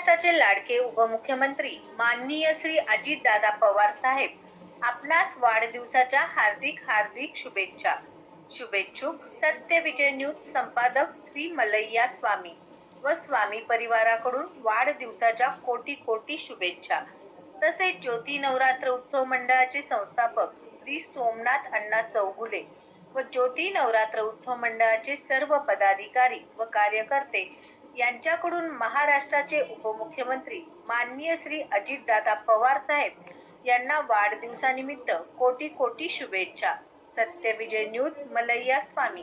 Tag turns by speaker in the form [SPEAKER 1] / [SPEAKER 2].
[SPEAKER 1] महाराष्ट्राचे लाडके उपमुख्यमंत्री माननीय श्री अजितदादा पवार साहेब आपणास वाढदिवसाच्या हार्दिक हार्दिक शुभेच्छा. शुभेच्छुक सत्य विजय न्यूज संपादक श्री मलैया स्वामी व स्वामी परिवाराकडून वाढदिवसाच्या कोटी कोटी शुभेच्छा. तसेच ज्योती नवरात्र उत्सव मंडळाचे संस्थापक श्री सोमनाथ अण्णा चौगुले व ज्योती नवरात्र उत्सव मंडळाचे सर्व पदाधिकारी व कार्यकर्ते यांच्याकडून महाराष्ट्राचे उपमुख्यमंत्री माननीय श्री अजितदादा पवार साहेब यांना वाढदिवसानिमित्त कोटी कोटी शुभेच्छा. Satyavijay news Malaiya Swami